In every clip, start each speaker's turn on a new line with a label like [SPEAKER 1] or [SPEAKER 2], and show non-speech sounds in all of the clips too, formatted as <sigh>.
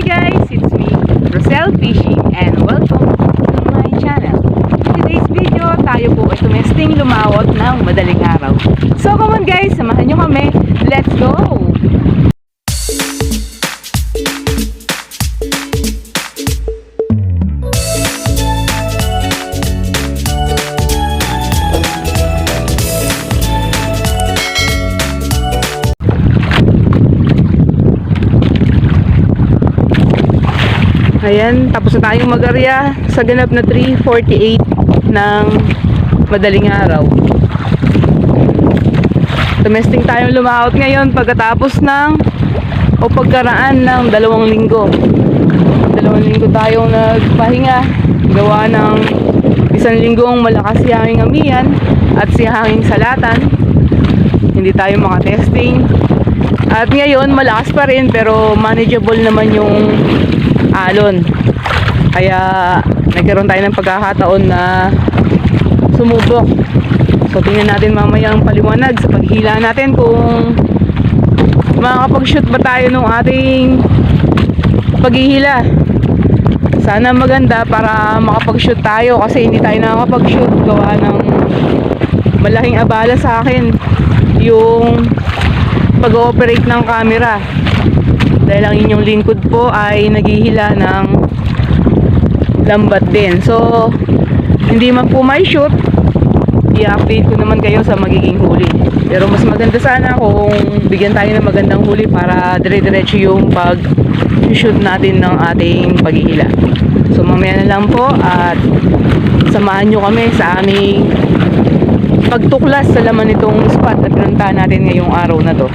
[SPEAKER 1] Hi guys, it's me, Rosel Fishing and welcome to my channel. In today's video, tayo po ay tumesting lumawot ng madaling araw. So come on guys, samahan nyo kami. Let's go! Ayan, tapos na tayong magarya sa ganap na 3.48 ng madaling araw. Tumesting tayong lumaot ngayon pagkatapos ng o pagkaraan ng dalawang linggo. Dalawang linggo tayong nagpahinga gawa ng isang linggong malakas si hanging amiyan at si hanging salatan. Hindi tayo makatesting. At ngayon malakas pa rin pero manageable naman yung alon. Kaya nagkaroon tayo ng pagkakataon na sumubok. So tingnan natin mamaya ang paliwanag sa paghila natin kung makakapag-shoot ba tayo nung ating paghihila. Sana maganda para makapag-shoot tayo kasi hindi tayo nakakapag-shoot gawa ng malaking abala sa akin yung pag-ooperate ng camera dahil ang inyong lingkod po ay naghihila ng lambat din. So, hindi man po may shoot, i-update ko naman kayo sa magiging huli. Pero mas maganda sana kung bigyan tayo ng magandang huli para dire-diretso yung pag-shoot natin ng ating paghihila. So, mamaya na lang po at samahan nyo kami sa aming pagtuklas sa laman nitong spot na pinuntahan natin ngayong araw na to.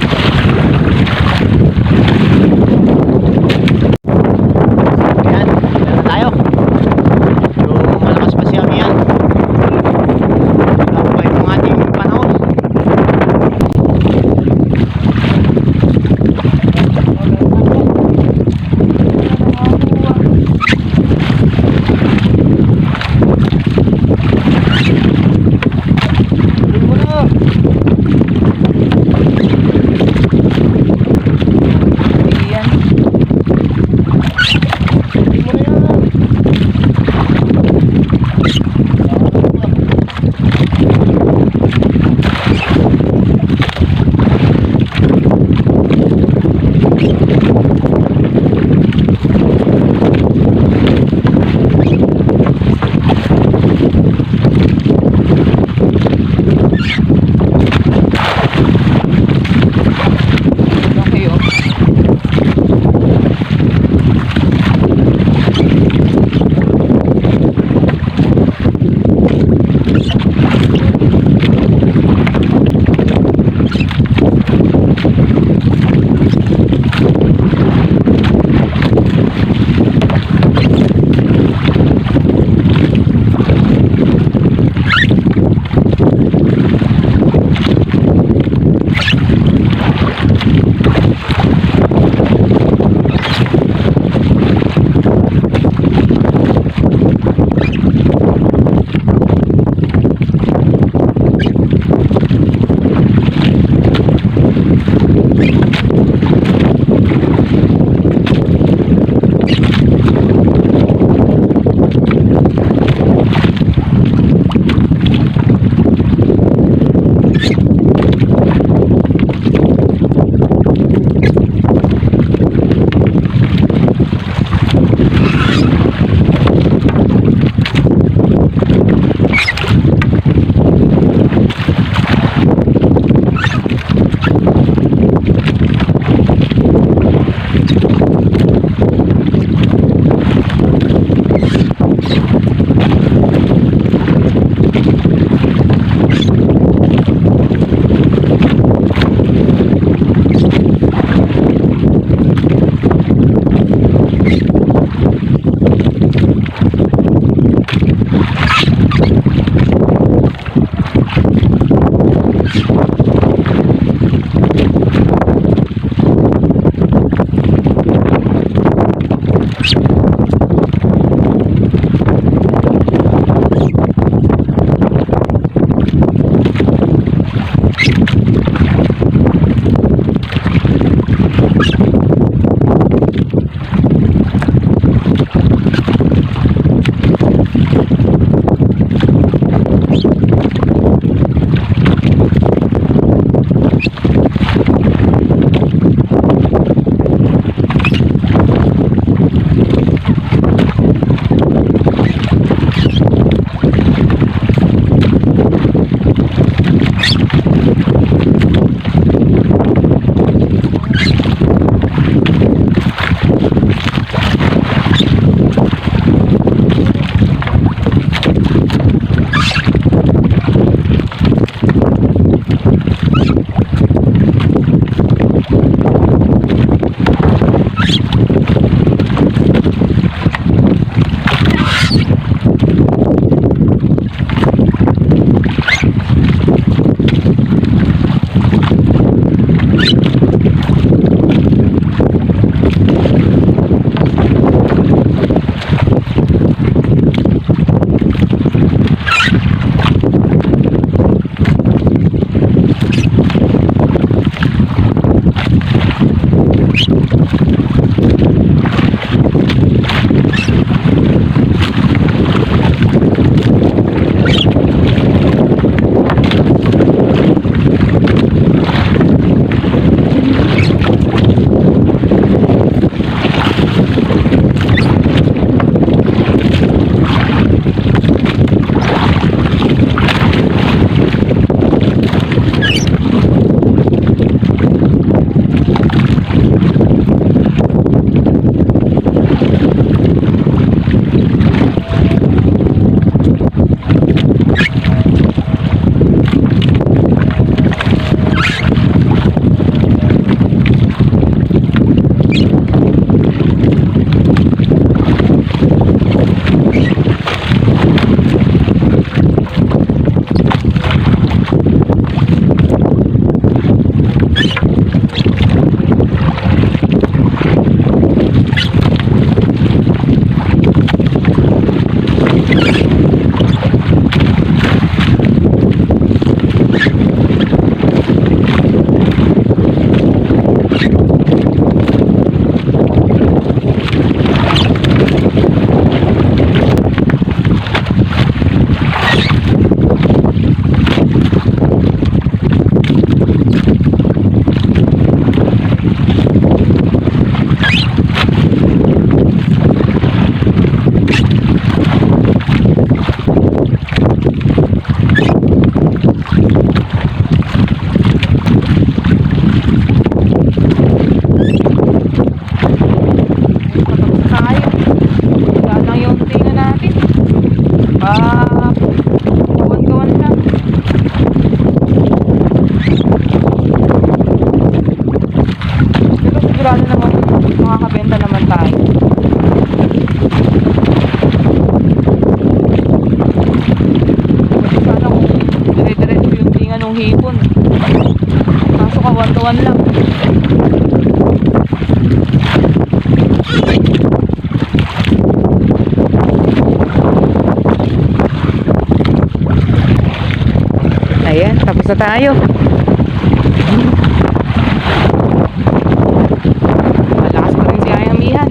[SPEAKER 1] Makakabenta naman tayo. Sana kung dire-diretso yung tinga ng hipon. Kaso kawan to one lang. Ayan, tapos na tayo. Malakas pa rin si Ayang Mihan.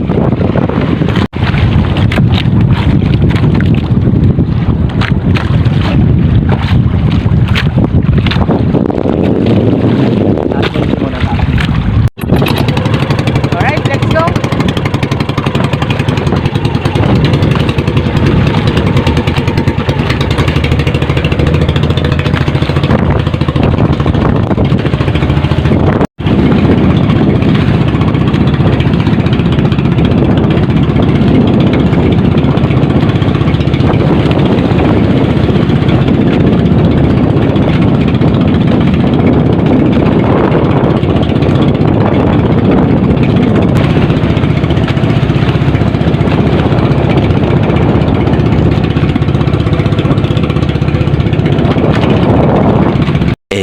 [SPEAKER 2] Tatay muna tayo.
[SPEAKER 1] Alright, let's go.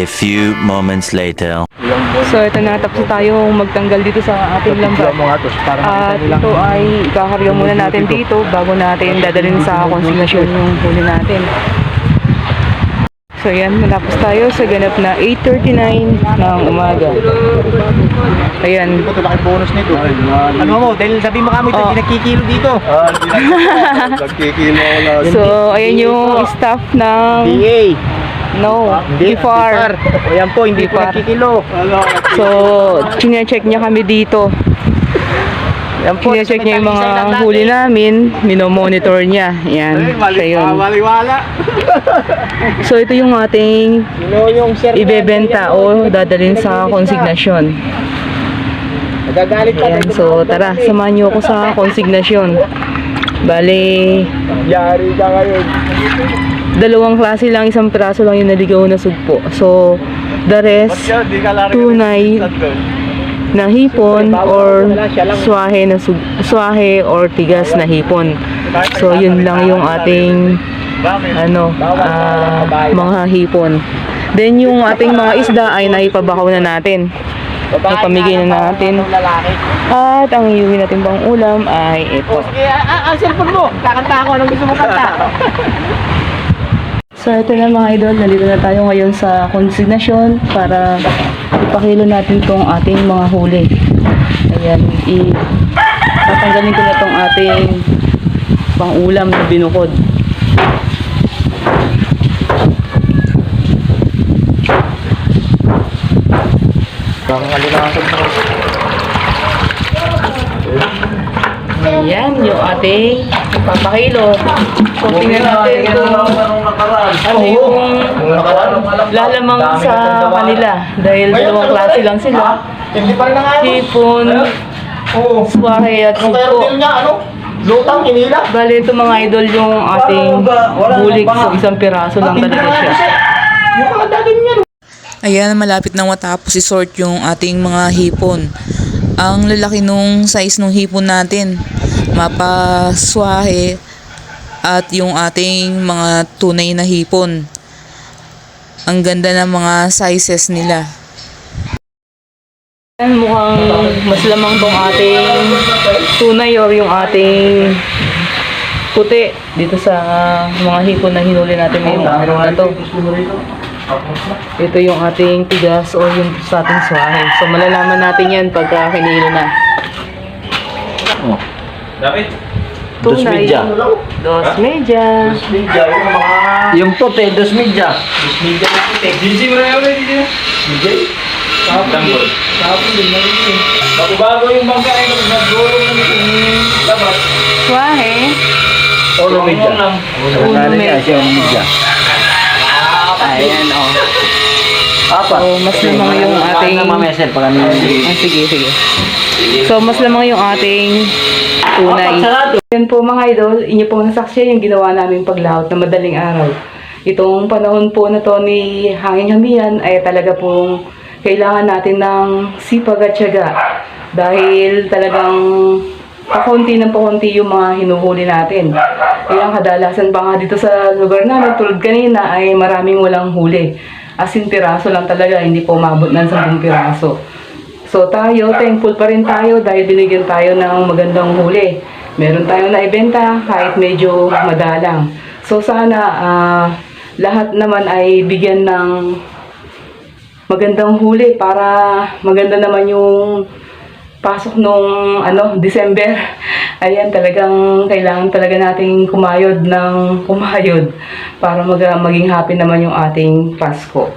[SPEAKER 3] A few moments later.
[SPEAKER 1] So ito na, tapos na tayo magtanggal dito sa ating lambat. At ito ay ikakarga muna natin dito bago natin dadalhin sa konsignasyon yung huli natin. So yan, matapos tayo sa ganap na 8.39 ng umaga. Ayan.
[SPEAKER 2] Ito laki bonus nito. Ano mo, dahil sabi mo kami ito,
[SPEAKER 1] Oh.
[SPEAKER 2] hindi nagkikilo dito. <laughs>
[SPEAKER 4] Nagkikilo lang.
[SPEAKER 1] So, ayan yung staff ng...
[SPEAKER 2] DA.
[SPEAKER 1] No,
[SPEAKER 2] Hindi,
[SPEAKER 1] Gifar.
[SPEAKER 2] O yan po, hindi po
[SPEAKER 1] Gifar.
[SPEAKER 2] nagkikilo.
[SPEAKER 1] So, chinecheck niya kami dito.
[SPEAKER 2] Yan po,
[SPEAKER 1] Chinecheck niya yung mga huli namin. Minomonitor niya. Yan. Siya yun.
[SPEAKER 4] Maliwala. <laughs>
[SPEAKER 1] So, ito yung ating ibebenta o dadalhin sa konsignasyon.
[SPEAKER 2] Nagagalit ka.
[SPEAKER 1] Ayan, so tara, samahan niyo ako sa <laughs> konsignasyon. Bale,
[SPEAKER 4] Yari ka ngayon.
[SPEAKER 1] Dalawang klase lang, isang piraso lang yung naligaw na sugpo. So, the rest, tunay na hipon or swahe na sug swahe or tigas na hipon. So, yun lang yung ating ano, ah, mga hipon. Then, yung ating mga isda ay naipabakaw na natin. Napamigay na natin. At ang iuwi natin pang ulam ay ito.
[SPEAKER 2] O sige, ah, ah, ang cellphone mo. Kakanta ako. Anong gusto mo kanta? <laughs>
[SPEAKER 1] So ito na mga idol, nandito na tayo ngayon sa konsignasyon para ipakilo natin tong ating mga huli. Ayan, i tatanggalin ko na tong ating pang-ulam na binukod.
[SPEAKER 2] Ang alinasan mo.
[SPEAKER 1] Ayan, yung ating papakilo. So tingnan natin kung ano yung lalamang sa kanila. Dahil dalawang klase lang sila.
[SPEAKER 2] Hindi pa rin na nga.
[SPEAKER 1] Hipon, swahe at
[SPEAKER 2] niya, ano? Lutang, hinila.
[SPEAKER 1] Bali ito mga idol yung ating bulik. So isang piraso lang talaga siya.
[SPEAKER 2] Yung mga daging niya.
[SPEAKER 5] Ayan, malapit nang matapos i-sort yung ating mga hipon. Ang lalaki nung size nung hipon natin. Mapaswahe at yung ating mga tunay na hipon. Ang ganda ng mga sizes nila.
[SPEAKER 1] Mukhang mas lamang tong ating tunay or yung ating puti dito sa mga hipon na hinuli natin ngayong araw na to. Ito yung ating tigas o yung sa ating swahe. So malalaman natin yan pagka kinilo na.
[SPEAKER 4] Dapat.
[SPEAKER 1] Tunay.
[SPEAKER 4] Dos media.
[SPEAKER 1] Dos media.
[SPEAKER 4] Media, yung mga...
[SPEAKER 2] Yung puti, dos media.
[SPEAKER 4] DJ mo na yun, DJ. DJ? Tanggol. Bago-bago yung bangka ay nag-golo na nito. Dapat.
[SPEAKER 1] Swahe.
[SPEAKER 2] Uno media.
[SPEAKER 1] Uno media.
[SPEAKER 2] uno media.
[SPEAKER 1] Ayan o.
[SPEAKER 2] Apat.
[SPEAKER 1] So, mas lamang yung ating...
[SPEAKER 2] Mamesel pag ano.
[SPEAKER 1] Ah, sige, sige. So, mas lamang yung ating tunay. Yan po mga idol, inyo pong nasaksiyan yung ginawa naming paglaot na madaling araw. Itong panahon po na to ni Hangin Hamiyan ay talaga pong kailangan natin ng sipag at syaga Dahil talagang pakunti ng pakunti yung mga hinuhuli natin. Kaya kadalasan pa nga dito sa lugar namin, tulad kanina, ay maraming walang huli. As in, piraso lang talaga, hindi po umabot ng 10 piraso. So tayo, thankful pa rin tayo dahil binigyan tayo ng magandang huli. Meron tayong naibenta kahit medyo madalang. So sana ah, lahat naman ay bigyan ng magandang huli para maganda naman yung pasok nung ano, December. Ayan, talagang kailangan talaga nating kumayod ng kumayod para mag maging happy naman yung ating Pasko.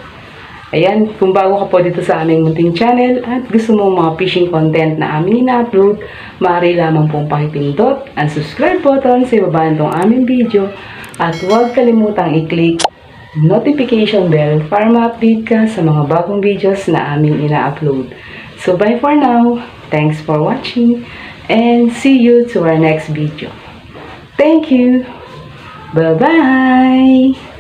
[SPEAKER 1] Ayan, kung bago ka po dito sa aming munting channel at gusto mo mga fishing content na aming ina-upload, maaari lamang pong pakipindot ang subscribe button sa ibaba nitong aming video at huwag kalimutang i-click notification bell para ma-update ka sa mga bagong videos na aming ina-upload. So bye for now. Thanks for watching and see you to our next video. Thank you. Bye-bye.